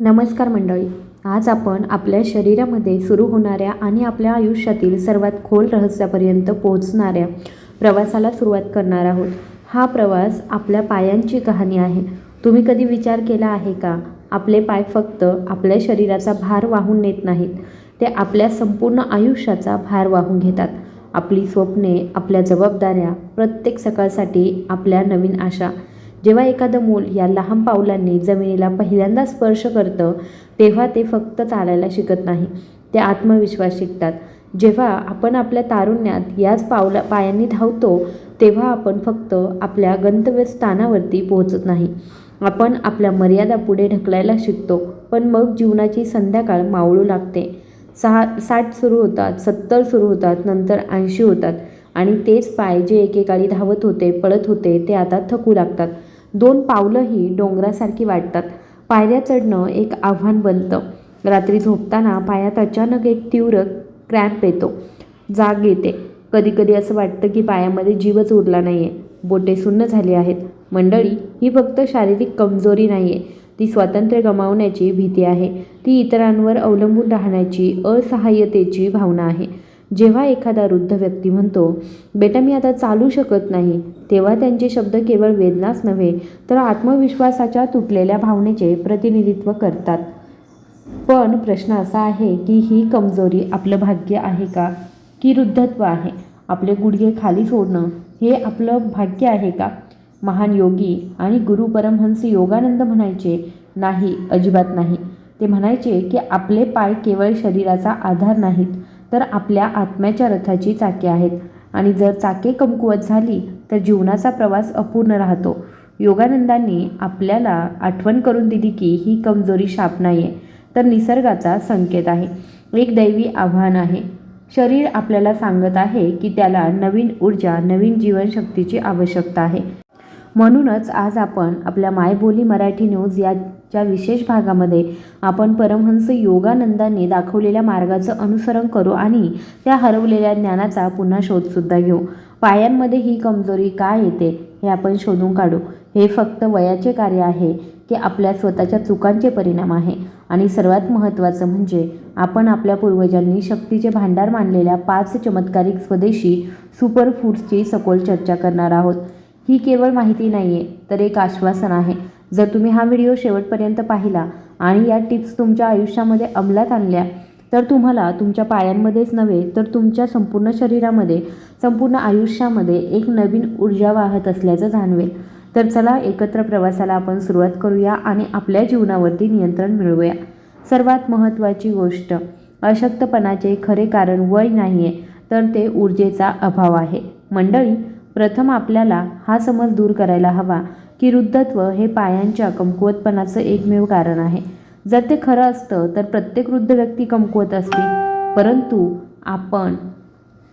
नमस्कार मंडळी. आज आपण आपल्या शरीरामध्ये सुरू होणाऱ्या आणि आपल्या आयुष्यातील सर्वात खोल रहस्यापर्यंत पोहोचणाऱ्या प्रवासाला सुरुवात करणार आहोत. हा प्रवास आपल्या पायांची कहाणी आहे. तुम्ही कधी विचार केला आहे का? आपले पाय फक्त आपल्या शरीराचा भार वाहून नेत नाहीत. ते आपल्या संपूर्ण आयुष्याचा भार वाहून घेतात. आपली स्वप्ने आपल्या जबाबदाऱ्या प्रत्येक सकाळसाठी आपल्या नवीन आशा जेव्हा एखादं मूल या लहान पावलांनी जमिनीला पहिल्यांदा स्पर्श करतं तेव्हा ते फक्त चालायला शिकत नाही. ते आत्मविश्वास शिकतात. जेव्हा आपण आपल्या तारुण्यात याच पावला पायांनी धावतो तेव्हा आपण फक्त आपल्या गंतव्यस्थानावरती पोहोचत नाही. आपण आपल्या मर्यादा पुढे ढकलायला शिकतो पण मग जीवनाची संध्याकाळ मावळू लागते. सहा साठ सुरू होतात सत्तर सुरू होतात नंतर ऐंशी होतात. आणि तेच पाय जे एकेकाळी धावत होते पळत होते ते आता थकू लागतात. दोन पावलंही डोंगरासारखी वाटतात. पायऱ्या चढणं एक आव्हान बनतं. रात्री झोपताना पायात अचानक एक तीव्र क्रॅम्प येतो. जाग येते. कधीकधी असं वाटतं की पायामध्ये जीवच उरला नाही आहे बोटे सुन्न झाली आहेत. मंडळी ही फक्त शारीरिक कमजोरी नाही आहे ती स्वातंत्र्य गमावण्याची भीती आहे. ती इतरांवर अवलंबून राहण्याची असहाय्यतेची भावना आहे. जेव्हा एखादा वृद्ध व्यक्ती म्हणतो बेटा मी आता चालू शकत नाही तेव्हा त्यांचे शब्द केवळ वेदनाच नव्हे तर आत्मविश्वासाच्या तुटलेल्या भावनेचे प्रतिनिधित्व करतात. पण प्रश्न असा आहे की ही कमजोरी आपलं भाग्य आहे का? की वृद्धत्व आहे? आपले गुडघे खाली सोडणं हे आपलं भाग्य आहे का? महान योगी आणि गुरु परमहंस योगानंद म्हणायचे नाही अजिबात नाही. ते म्हणायचे की आपले पाय केवळ शरीराचा आधार नाहीत तर आपल्या आत्म्याच्या रथाची चाके आहेत. आणि जर चाके कमकुवत झाली तर जीवनाचा प्रवास अपूर्ण राहतो. योगानंदांनी आपल्याला आठवण करून दिली की ही कमजोरी शाप नाही आहे तर निसर्गाचा संकेत आहे. एक दैवी आव्हान आहे. शरीर आपल्याला सांगत आहे की त्याला नवीन ऊर्जा नवीन जीवनशक्तीची आवश्यकता आहे. म्हणूनच आज आपण आपल्या मायबोली मराठी न्यूज या ज्या विशेष भागामध्ये आपण परमहंस योगानंदांनी दाखवलेल्या मार्गाचं अनुसरण करू आणि त्या हरवलेल्या ज्ञानाचा पुन्हा शोधसुद्धा घेऊ. पायांमध्ये ही कमजोरी का येते हे आपण शोधून काढू. हे फक्त वयाचे कार्य आहे की आपल्या स्वतःच्या चुकांचे परिणाम आहे. आणि सर्वात महत्त्वाचं म्हणजे आपण आपल्या पूर्वजांनी शक्तीचे भांडार मानलेल्या पाच चमत्कारिक स्वदेशी सुपरफूड्सची सखोल चर्चा करणार आहोत. ही केवळ माहिती नाही आहे तर एक आश्वासन आहे. जर तुम्ही हा व्हिडिओ शेवटपर्यंत पाहिला आणि या टिप्स तुमच्या आयुष्यामध्ये अंमलात आणल्या तर तुम्हाला तुमच्या पायांमध्येच नव्हे तर तुमच्या संपूर्ण शरीरामध्ये संपूर्ण आयुष्यामध्ये एक नवीन ऊर्जा वाहत असल्याचं जाणवेल. तर चला एकत्र प्रवासाला आपण सुरुवात करूया आणि आपल्या जीवनावरती नियंत्रण मिळवूया. सर्वात महत्त्वाची गोष्ट अशक्तपणाचे खरे कारण वय नाही आहे तर ते ऊर्जेचा अभाव आहे. मंडळी प्रथम आपल्याला हा समज दूर करायला हवा की वृद्धत्व हे पायांच्या कमकुवतपणाचं एकमेव कारण आहे. जर ते खरं असतं तर प्रत्येक वृद्ध व्यक्ती कमकुवत असते. परंतु आपण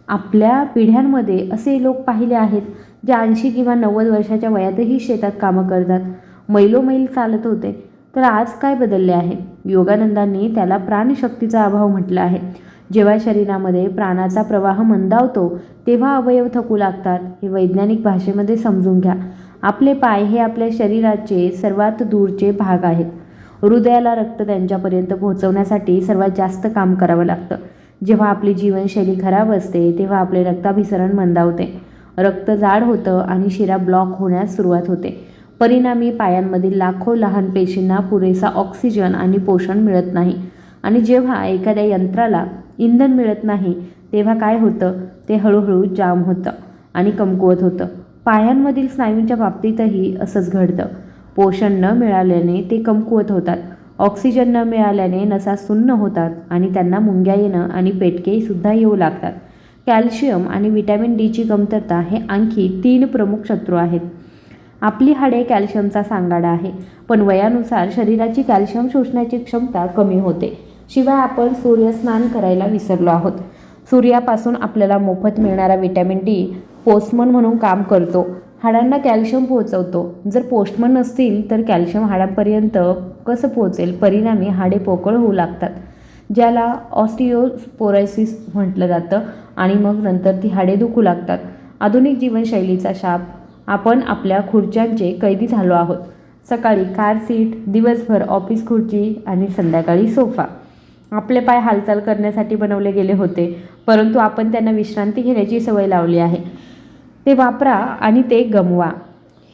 आपल्या पिढ्यांमध्ये असे लोक पाहिले आहेत जे ऐंशी किंवा नव्वद वर्षाच्या वयातही शेतात कामं करतात. मैलोमैल चालत होते. तर आज काय बदलले आहे? योगानंदांनी त्याला प्राणशक्तीचा अभाव म्हटला आहे. जेव्हा शरीरामध्ये प्राणाचा प्रवाह मंदावतो तेव्हा अवयव थकू लागतात. हे वैज्ञानिक भाषेमध्ये समजून घ्या. आपले पाय हे आपल्या शरीराचे सर्वात दूरचे भाग आहेत. हृदयाला रक्त त्यांच्यापर्यंत पोहोचवण्यासाठी सर्वात जास्त काम करावं लागतं. जेव्हा आपली जीवनशैली खराब असते तेव्हा आपले रक्ताभिसरण मंदावते. रक्त जाड होतं आणि शिरा ब्लॉक होण्यास सुरुवात होते. परिणामी पायांमधील लाखो लहान पेशींना पुरेसा ऑक्सिजन आणि पोषण मिळत नाही. आणि जेव्हा एखाद्या यंत्राला इंधन मिळत नाही तेव्हा काय होतं? ते हळूहळू जाम होतं आणि कमकुवत होतं. पायांमधील स्नायूंच्या बाबतीतही असंच घडतं. पोषण न मिळाल्याने ते कमकुवत होतात. ऑक्सिजन न मिळाल्याने नसा सुन्न होतात आणि त्यांना मुंग्या येणं आणि पेटकेसुद्धा येऊ लागतात. कॅल्शियम आणि विटॅमिन डीची कमतरता हे आणखी तीन प्रमुख शत्रू आहेत. आपली हाडे कॅल्शियमचा सांगाडा आहे पण वयानुसार शरीराची कॅल्शियम शोषण्याची क्षमता कमी होते. शिवाय आपण सूर्यस्नान करायला विसरलो आहोत. सूर्यापासून आपल्याला मोफत मिळणारा व्हिटॅमिन डी पोस्टमन म्हणून काम करतो. हाडांना कॅल्शियम पोहोचवतो. जर पोस्टमन नसतील तर कॅल्शियम हाडांपर्यंत कसं पोहोचेल? परिणामी हाडे पोकळ होऊ लागतात ज्याला ऑस्टिओस्पोरायसिस म्हटलं जातं आणि मग नंतर ती हाडे दुखू लागतात. आधुनिक जीवनशैलीचा शाप आपण आपल्या खुर्च्यांचे कैदी झालो आहोत. सकाळी कार सीट दिवसभर ऑफिस खुर्ची आणि संध्याकाळी सोफा. आपले पाय हालचाल करण्यासाठी बनवले गेले होते परंतु आपण त्यांना विश्रांती घेण्याची सवय लावली आहे. ते वापरा आणि ते गमवा.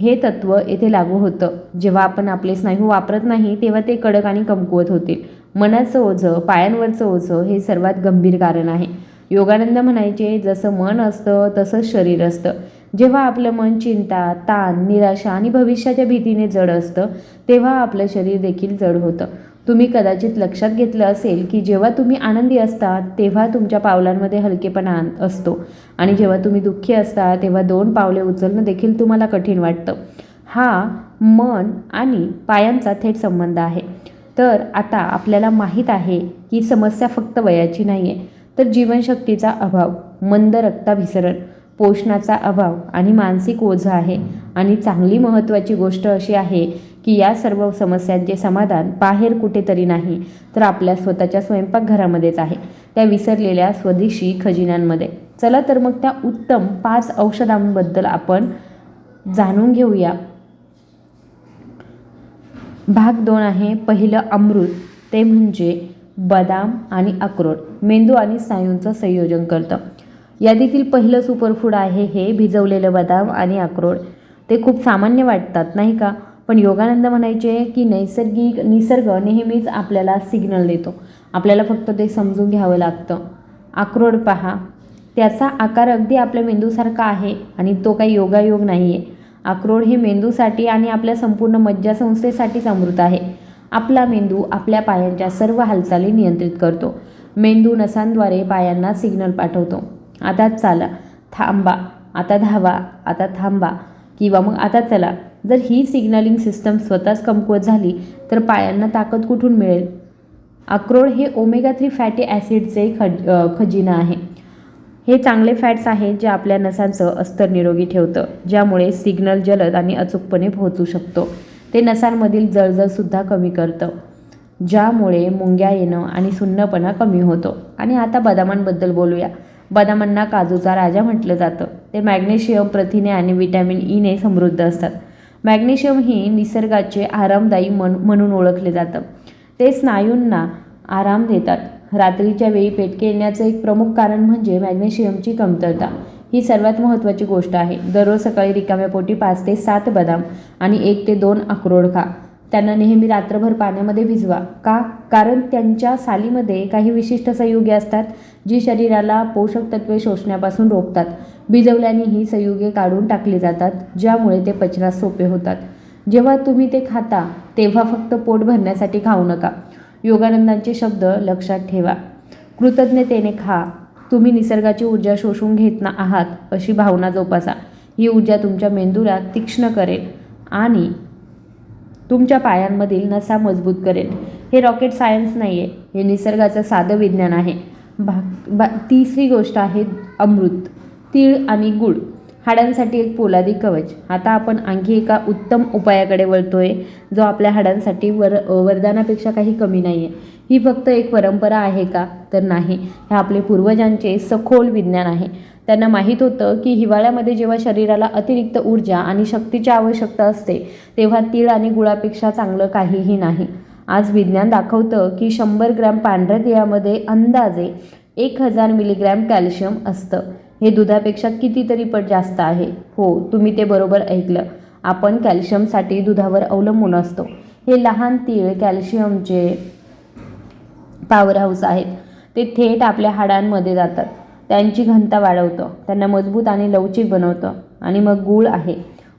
हे तत्त्व येथे लागू होतं. जेव्हा आपण आपले स्नायू वापरत नाही तेव्हा ते कडक आणि कमकुवत होतील. मनाचं ओझं पायांवरचं ओझं हे सर्वात गंभीर कारण आहे. योगानंद म्हणायचे जसं मन असतं तसंच शरीर असतं. जेव्हा आपलं मन चिंता ताण निराशा आणि भविष्याच्या भीतीने जड असतं तेव्हा आपलं शरीर देखील जड होतं. तुम्ही कदाचित लक्षात घेतलं असेल की जेव्हा तुम्ही आनंदी असता तेव्हा तुमच्या पावलांमध्ये हलकेपणा असतो. आणि जेव्हा तुम्ही दुःखी असता तेव्हा दोन पावले उचलणं देखील तुम्हाला कठीण वाटतं. हा मन आणि पायांचा थेट संबंध आहे. तर आता आपल्याला माहीत आहे की समस्या फक्त वयाची नाही आहे तर जीवनशक्तीचा अभाव मंद रक्ताभिसरण. पोषणाचा अभाव आणि मानसिक ओझं आहे. आणि चांगली महत्त्वाची गोष्ट अशी आहे की या सर्व समस्यांचे समाधान बाहेर कुठेतरी नाही तर आपल्या स्वतःच्या स्वयंपाकघरामध्येच आहे. त्या विसरलेल्या स्वदेशी खजिन्यांमध्ये. चला तर मग त्या उत्तम पाच औषधांबद्दल आपण जाणून घेऊया. भाग दोन आहे पहिलं अमृत ते म्हणजे बदाम आणि अक्रोड. मेंदू आणि स्नायूंचं संयोजन करतं. यादीतील पहिलं सुपरफूड आहे हे भिजवलेलं बदाम आणि अक्रोड. ते खूप सामान्य वाटतात नाही का? पण योगानंद म्हणायचे की नैसर्गिक निसर्ग नेहमीच आपल्याला सिग्नल देतो. आपल्याला फक्त ते समजून घ्यावं लागतं. अक्रोड पहा. त्याचा आकार अगदी आपल्या मेंदूसारखा आहे आणि तो काही योगायोग नाही आहे अक्रोड हे मेंदूसाठी आणि आपल्या संपूर्ण मज्जासंस्थेसाठीच अमृत आहे. आपला मेंदू आपल्या पायांच्या सर्व हालचाली नियंत्रित करतो. मेंदू नसांद्वारे पायांना सिग्नल पाठवतो. आता चाला थांबा आता धावा आता थांबा किंवा मग आता चला. जर ही सिग्नलिंग सिस्टम स्वतःच कमकुवत झाली तर पायांना ताकद कुठून मिळेल? अक्रोड हे ओमेगा थ्री फॅटी ॲसिडचे खज खजिना आहे. हे चांगले फॅट्स आहेत जे आपल्या नसांचं अस्तर निरोगी ठेवतं ज्यामुळे सिग्नल जलद आणि अचूकपणे पोहोचू शकतो. ते नसांमधील जळजळसुद्धा कमी करतं ज्यामुळे मुंग्या येणं आणि सुन्नपणा कमी होतो. आणि आता बदामांबद्दल बोलूया. बदामांना काजूचा राजा म्हटलं जातं. ते मॅग्नेशियम प्रथिने आणि विटॅमिन ईने समृद्ध असतात. मॅग्नेशियम ही निसर्गाचे आरामदायी मन म्हणून ओळखले जातं. ते स्नायूंना आराम देतात. रात्रीच्या वेळी पेटके येण्याचं एक प्रमुख कारण म्हणजे मॅग्नेशियमची कमतरता. ही सर्वात महत्त्वाची गोष्ट आहे. दररोज सकाळी रिकाम्या पोटी पाच ते सात बदाम आणि एक ते दोन अक्रोड खा. त्यांना नेहमी रात्रभर पाण्यामध्ये भिजवा. का? कारण त्यांच्या सालीमध्ये काही विशिष्ट संयुगे असतात जी शरीराला पोषक तत्वे शोषण्यापासून रोखतात. भिजवल्याने ही संयुगे काढून टाकली जातात ज्यामुळे ते पचनास सोपे होतात. जेव्हा तुम्ही ते खाता तेव्हा फक्त पोट भरण्यासाठी खाऊ नका. योगानंदांचे शब्द लक्षात ठेवा. कृतज्ञतेने खा. तुम्ही निसर्गाची ऊर्जा शोषून घेत ना आहात अशी भावना जोपासा. ही ऊर्जा तुमच्या मेंदूला तीक्ष्ण करेल आणि तुमच्या पायांमधील नसा मजबूत करेल. हे रॉकेट सायन्स नाही आहे हे निसर्गाचं साधं विज्ञान आहे. भा भा तिसरी गोष्ट आहे अमृत तीळ आणि गुळ. हाडांसाठी एक पोलादी कवच. आता आपण आणखी एका उत्तम उपायाकडे वळतोय जो आपल्या हाडांसाठी वर वरदानापेक्षा काही कमी नाही आहे ही फक्त एक परंपरा आहे का? तर नाही. हे आपले पूर्वजांचे सखोल विज्ञान आहे. त्यांना माहीत होतं की हिवाळ्यामध्ये जेव्हा शरीराला अतिरिक्त ऊर्जा आणि शक्तीची आवश्यकता असते तेव्हा तीळ आणि गुळापेक्षा चांगलं काहीही नाही. आज विज्ञान दाखवतं की शंभर ग्रॅम पांढऱ्या तिळामध्ये अंदाजे एक हजार मिलीग्रॅम कॅल्शियम असतं. हे दुधापेक्षा कितीतरी पट जास्त आहे. हो तुम्ही ते बरोबर ऐकलं. आपण कॅल्शियमसाठी दुधावर अवलंबून असतो. हे लहान तीळ कॅल्शियमचे पॉवर हाऊस आहेत. ते थेट आपल्या हाडांमध्ये जातात. त्यांची घनता वाढवतं. त्यांना मजबूत आणि लवचिक बनवतं. आणि मग गूळ आहे.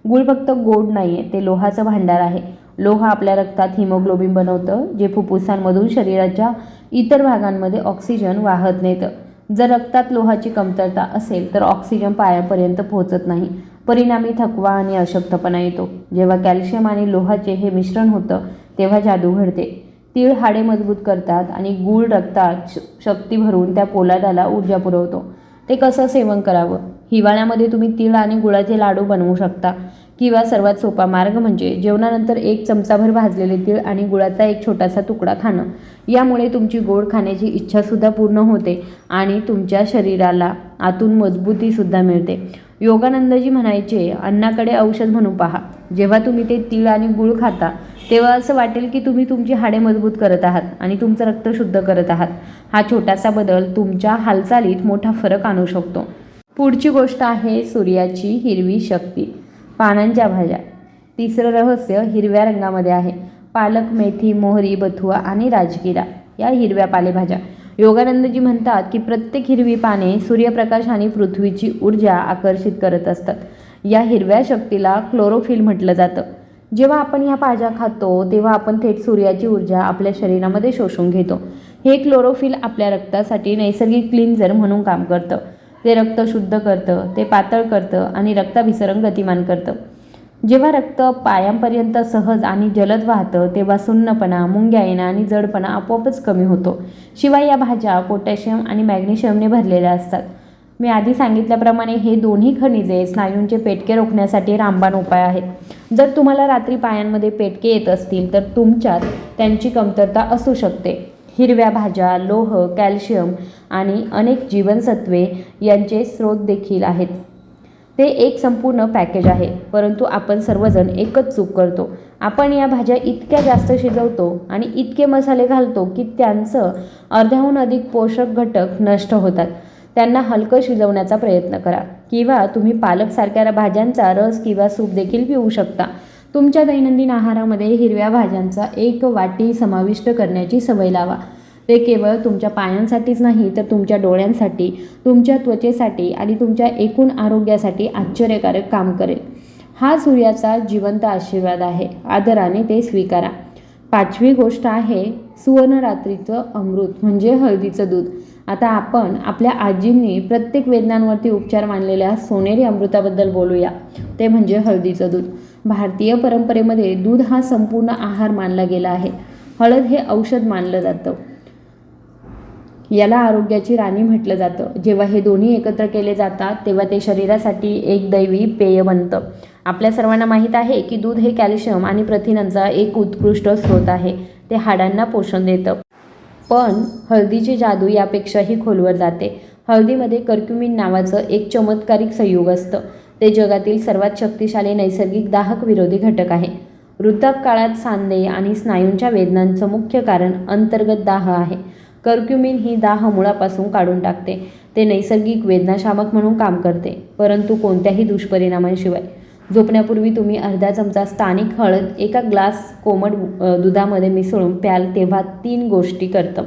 गूळ फक्त गोड नाही आहे ते लोहाचं भांडार आहे. लोह आपल्या रक्तात हिमोग्लोबिन बनवतं जे फुफ्फुसांमधून शरीराच्या इतर भागांमध्ये ऑक्सिजन वाहत नेतं. जर रक्तात लोहाची कमतरता असेल तर ऑक्सिजन पायापर्यंत पोहोचत नाही. परिणामी थकवा आणि अशक्तपणा येतो. जेव्हा कॅल्शियम आणि लोहाचे हे मिश्रण होतं तेव्हा जादू घडते. तीळ हाडे मजबूत करतात आणि गूळ रक्तात श- शक्ती भरून त्या पोलादाला ऊर्जा पुरवतो. ते कसं सेवन करावं? हिवाळ्यामध्ये तुम्ही तीळ आणि गुळाचे लाडू बनवू शकता. किंवा सर्वात सोपा मार्ग म्हणजे जेवणानंतर एक चमचाभर भाजलेले तीळ आणि गुळाचा एक छोटासा तुकडा खाणं. यामुळे तुमची गोड खाण्याची इच्छासुद्धा पूर्ण होते आणि तुमच्या शरीराला आतून मजबूतीसुद्धा मिळते. योगानंदजी म्हणायचे अन्नाकडे औषध म्हणून पहा. जेव्हा तुम्ही ते तीळ आणि गुळ खाता तेव्हा असं वाटेल की तुम्ही तुमची हाडे मजबूत करत आहात आणि तुमचं रक्त शुद्ध करत आहात. हा छोटासा बदल तुमच्या हालचालीत मोठा फरक आणू शकतो. पुढची गोष्ट आहे सूर्याची हिरवी शक्ती. पानांच्या भाज्या. तिसरं रहस्य हिरव्या रंगामध्ये आहे. पालक मेथी मोहरी बथुआ आणि राजगिरा या हिरव्या पालेभाज्या. योगानंदजी म्हणतात की प्रत्येक हिरवी पाने सूर्यप्रकाश आणि पृथ्वीची ऊर्जा आकर्षित करत असतात. या हिरव्या शक्तीला क्लोरोफिल म्हटलं जातं. जेव्हा आपण ह्या भाज्या खातो तेव्हा आपण थेट सूर्याची ऊर्जा आपल्या शरीरामध्ये शोषून घेतो. हे क्लोरोफिल आपल्या रक्तासाठी नैसर्गिक क्लिन्झर म्हणून काम करतं. ते रक्त शुद्ध करतं ते पातळ करतं आणि रक्ताभिसरण गतिमान करतं. जेव्हा रक्त पायांपर्यंत सहज आणि जलद वाहतं तेव्हा सुन्नपणा मुंग्या येणं आणि जडपणा आपोआपच कमी होतो. शिवाय या भाज्या पोटॅशियम आणि मॅग्नेशियमने भरलेल्या असतात. मी आधी सांगितल्याप्रमाणे हे दोन्ही खनिजे स्नायूंचे पेटके रोखण्यासाठी रामबाण उपाय आहेत. जर तुम्हाला रात्री पायांमध्ये पेटके येत असतील तर तुमच्यात त्यांची कमतरता असू शकते. हिरव्या भाज्या लोह कॅल्शियम आणि अनेक जीवनसत्वे यांचे स्रोत देखील आहेत. ते एक संपूर्ण पॅकेज आहे परंतु आपण सर्वजण एकच चूक करतो. आपण या भाज्या इतक्या जास्त शिजवतो आणि इतके मसाले घालतो की त्यांचं अर्ध्याहून अधिक पोषक घटक नष्ट होतात. त्यांना हलकं शिजवण्याचा प्रयत्न करा किंवा तुम्ही पालकसारख्या भाज्यांचा रस किंवा सूप देखील पिऊ शकता. तुमच्या दैनंदिन आहारामध्ये हिरव्या भाज्यांचा एक वाटी समाविष्ट करण्याची सवय लावा. ते केवळ तुमच्या पायांसाठीच नाही तर तुमच्या डोळ्यांसाठी तुमच्या त्वचेसाठी आणि तुमच्या एकूण आरोग्यासाठी आश्चर्यकारक काम करेल. हा सूर्याचा जिवंत आशीर्वाद आहे. आदराने ते स्वीकारा. पाचवी गोष्ट आहे सुवर्णरात्रीचं अमृत म्हणजे हळदीचं दूध. आता आपण आपल्या आजींनी प्रत्येक वेदनांवरती उपचार मानलेल्या सोनेरी अमृताबद्दल बोलूया. ते म्हणजे हळदीचं दूध. भारतीय परंपरेमध्ये दूध हा संपूर्ण आहार मानला गेला आहे. हळद हे औषध मानलं जातं. याला आरोग्याची राणी म्हटलं जातं. जेव्हा हे दोन्ही एकत्र केले जातात तेव्हा ते शरीरासाठी एक दैवी पेय बनतं. आपल्या सर्वांना माहीत आहे की दूध हे कॅल्शियम आणि प्रथिनांचा एक उत्कृष्ट स्रोत आहे. ते हाडांना पोषण देतं. पण हळदीची जादू यापेक्षाही खोलवर जाते. हळदीमध्ये कर्क्युमिन नावाचं एक चमत्कारिक संयोग असतं. ते जगातील सर्वात शक्तिशाली नैसर्गिक दाहक विरोधी घटक आहे. वृद्धापकाळात सांधे आणि स्नायूंच्या वेदनांचं मुख्य कारण अंतर्गत दाह आहे. कर्क्युमिन ही दाह मुळापासून काढून टाकते. ते नैसर्गिक वेदनाशामक म्हणून काम करते परंतु कोणत्याही दुष्परिणामांशिवाय. झोपण्यापूर्वी तुम्ही अर्धा चमचा स्थानिक हळद एका ग्लास कोमट दुधामध्ये मिसळून प्याल तेव्हा तीन गोष्टी करतं.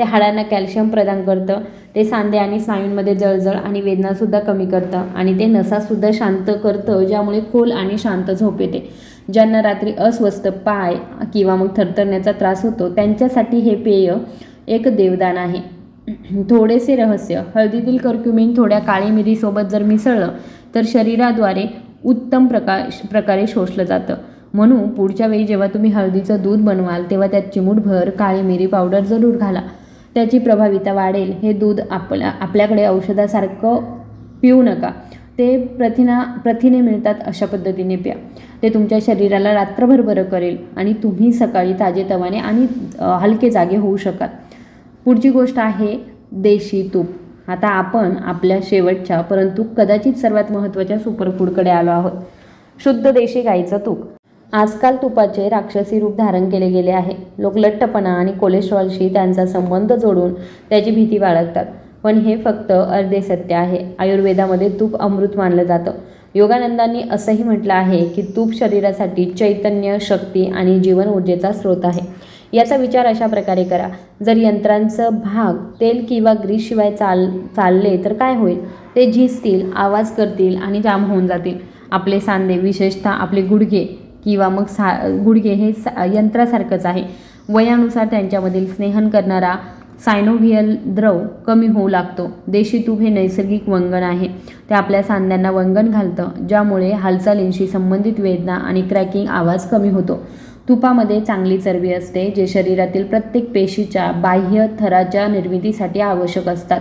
ते हाडांना कॅल्शियम प्रदान करतं. ते सांधे आणि स्नायूंमध्ये जळजळ आणि वेदनासुद्धा कमी करतं. आणि ते नसासुद्धा शांत करतं ज्यामुळे खोल आणि शांत झोप येते. ज्यांना रात्री अस्वस्थ पाय किंवा मग थरथरण्याचा त्रास होतो त्यांच्यासाठी हे पेय एक देवदान आहे. थोडेसे रहस्य. हळदीतील कर्क्युमिन थोड्या काळी मिरीसोबत जर मिसळलं तर शरीराद्वारे उत्तम प्रकाश प्रकारे शोषलं जातं. म्हणून पुढच्या वेळी जेव्हा तुम्ही हळदीचं दूध बनवाल तेव्हा त्यात चिमूटभर काळी मिरी पावडर जरूर घाला. त्याची प्रभाविता वाढेल. हे दूध आपल्या आपल्याकडे औषधासारखं पिऊ नका. ते प्रथिना प्रथिने मिळतात अशा पद्धतीने प्या. ते तुमच्या शरीराला रात्रभर बरं करेल आणि तुम्ही सकाळी ताजेतवाने आणि हलके जागे होऊ शकाल. पुढची गोष्ट आहे देशी तूप. आता आपण आपल्या शेवटच्या परंतु कदाचित सर्वात महत्त्वाच्या सुपरफूडकडे आलो आहोत. शुद्ध देशी गाईचं तूप. आजकाल तुपाचे राक्षसी रूप धारण केले गेले आहे. लोक लठ्ठपणा आणि कोलेस्ट्रॉलशी त्यांचा संबंध जोडून त्याची भीती बाळगतात. पण हे फक्त अर्धे सत्य आहे. आयुर्वेदामध्ये तूप अमृत मानलं जातं. योगानंदांनी असंही म्हटलं आहे की तूप शरीरासाठी चैतन्य शक्ती आणि जीवन ऊर्जेचा स्रोत आहे. याचा विचार अशा प्रकारे करा. जर यंत्रांचं भाग तेल किंवा ग्रीसशिवाय चाल चालले तर काय होईल? ते झिजतील आवाज करतील आणि जाम होऊन जातील. आपले सांधे विशेषतः आपले गुडघे किंवा मग सा गुडघे हे सा यंत्रासारखंच आहे. वयानुसार त्यांच्यामधील स्नेहन करणारा सायनोव्हियल द्रव कमी होऊ लागतो. देशी तूप हे नैसर्गिक वंगण आहे. ते आपल्या सांध्यांना वंगण घालतं ज्यामुळे हालचालींशी संबंधित वेदना आणि क्रॅकिंग आवाज कमी होतो. तुपामध्ये चांगली चरबी असते जे शरीरातील प्रत्येक पेशीच्या बाह्य थराच्या निर्मितीसाठी आवश्यक असतात.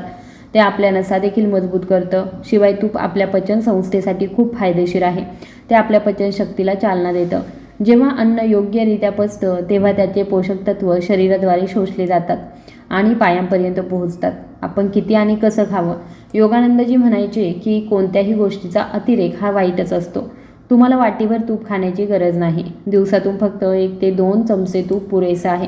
ते आपल्या नसा देखील मजबूत करतं. शिवाय तूप आपल्या पचन संस्थेसाठी खूप फायदेशीर आहे. ते आपल्या पचनशक्तीला चालना देतं. जेव्हा अन्न योग्यरित्या पचतं तेव्हा त्याचे पोषक तत्व शरीराद्वारे शोषले जातात आणि पायांपर्यंत पोहोचतात. आपण किती आणि कसं खावं? योगानंदजी म्हणायचे की कोणत्याही गोष्टीचा अतिरेक हा वाईटच असतो. तुम्हाला वाटीभर तूप खाण्याची गरज नाही. दिवसातून फक्त एक ते दोन चमचे तूप पुरेसं आहे.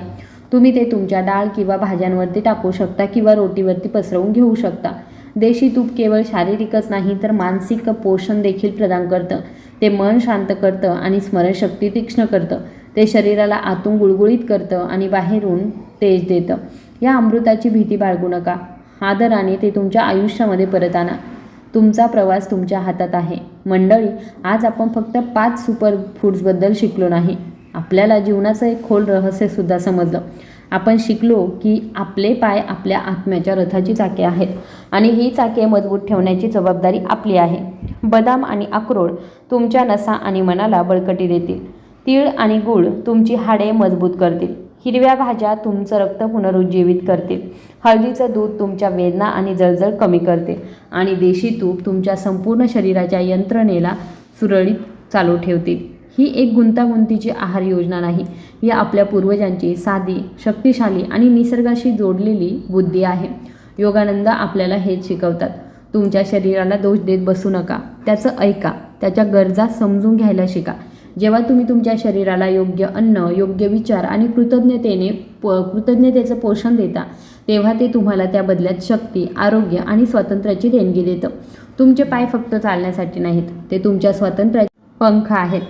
तुम्ही ते तुमच्या डाळ किंवा भाज्यांवरती टाकू शकता किंवा रोटीवरती पसरवून घेऊ शकता. देशी तूप केवळ शारीरिकच नाही तर मानसिक पोषण देखील प्रदान करतं. ते मन शांत करतं आणि स्मरणशक्ती तीक्ष्ण करतं. ते शरीराला आतून गुळगुळीत करतं आणि बाहेरून तेज देतं. या अमृताची भीती बाळगू नका. आदराने ते तुमच्या आयुष्यामध्ये परत आणा. तुमचा प्रवास तुमच्या हातात आहे. मंडळी आज आपण फक्त पाच सुपर फूड्सबद्दल शिकलो नाही. आपल्याला जीवनाचं एक खोल रहस्यसुद्धा समजलं. आपण शिकलो की आपले पाय आपल्या आत्म्याच्या रथाची चाके आहेत आणि ही चाके मजबूत ठेवण्याची जबाबदारी आपली आहे. बदाम आणि अक्रोड तुमच्या नसा आणि मनाला बळकटी देतील. तीळ आणि गूळ तुमची हाडे मजबूत करतील. हिरव्या भाज्या तुमचं रक्त पुनरुज्जीवित करतील. हळदीचं दूध तुमच्या वेदना आणि जळजळ कमी करते आणि देशी तूप तुमच्या संपूर्ण शरीराच्या यंत्रणेला सुरळीत चालू ठेवतील. ही एक गुंतागुंतीची आहार योजना नाही या आपल्या पूर्वजांची साधी शक्तिशाली आणि निसर्गाशी जोडलेली बुद्धी आहे. योगानंद आपल्याला हेच शिकवतात तुमच्या शरीराला दोष देत बसू नका त्याचं ऐका त्याच्या गरजा समजून घ्यायला शिका. जेव्हा तुम्ही तुमच्या शरीराला योग्य अन्न योग्य विचार आणि कृतज्ञतेने प कृतज्ञतेचं पोषण देता तेव्हा ते तुम्हाला त्या बदल्यात शक्ती आरोग्य आणि स्वातंत्र्याची देणगी देतं. तुमचे पाय फक्त चालण्यासाठी नाहीत ते तुमच्या स्वातंत्र्याचे पंख आहेत.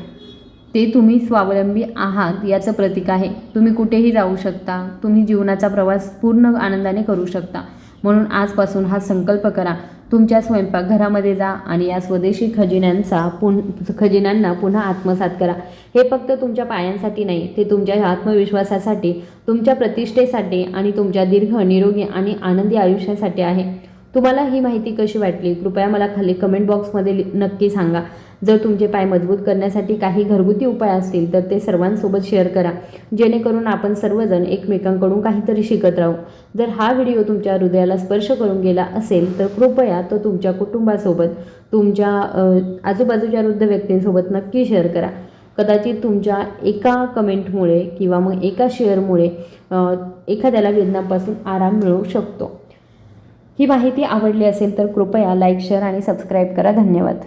ते तुम्ही स्वावलंबी आहात याचं प्रतीक आहे. तुम्ही कुठेही जाऊ शकता. तुम्ही जीवनाचा प्रवास पूर्ण आनंदाने करू शकता. म्हणून आजपासून हा संकल्प करा. तुमच्या स्वयंपाकघरामध्ये जा आणि या स्वदेशी खजिन्यांचा पुन खजिन्यांना पुन्हा आत्मसात करा. हे फक्त तुमच्या पायांसाठी नाही ते तुमच्या आत्मविश्वासासाठी तुमच्या प्रतिष्ठेसाठी आणि तुमच्या दीर्घ निरोगी आणि आनंदी आयुष्यासाठी आहे. तुम्हाला ही माहिती कशी वाटली? कृपया मला खाली कमेंट बॉक्समध्ये लि- नक्की सांगा. जर तुमचे पाय मजबूत करण्यासाठी काही घरगुती उपाय असतील तर ते सर्वांसोबत शेअर करा. जेणेकरून आपण सर्वजण एकमेकांकडून काहीतरी शिकत राहू. जर हा व्हिडिओ तुमच्या हृदयाला स्पर्श करून गेला असेल तर कृपया तो तुमच्या कुटुंबासोबत तुमच्या आजूबाजूच्या वृद्ध व्यक्तींसोबत नक्की शेअर करा. कदाचित तुमच्या एका कमेंटमुळे किंवा मग एका शेअरमुळे एखाद्याला वेदनापासून आराम मिळू शकतो. ही माहिती आवडली असेल तर कृपया लाईक शेअर आणि सबस्क्राईब करा. धन्यवाद.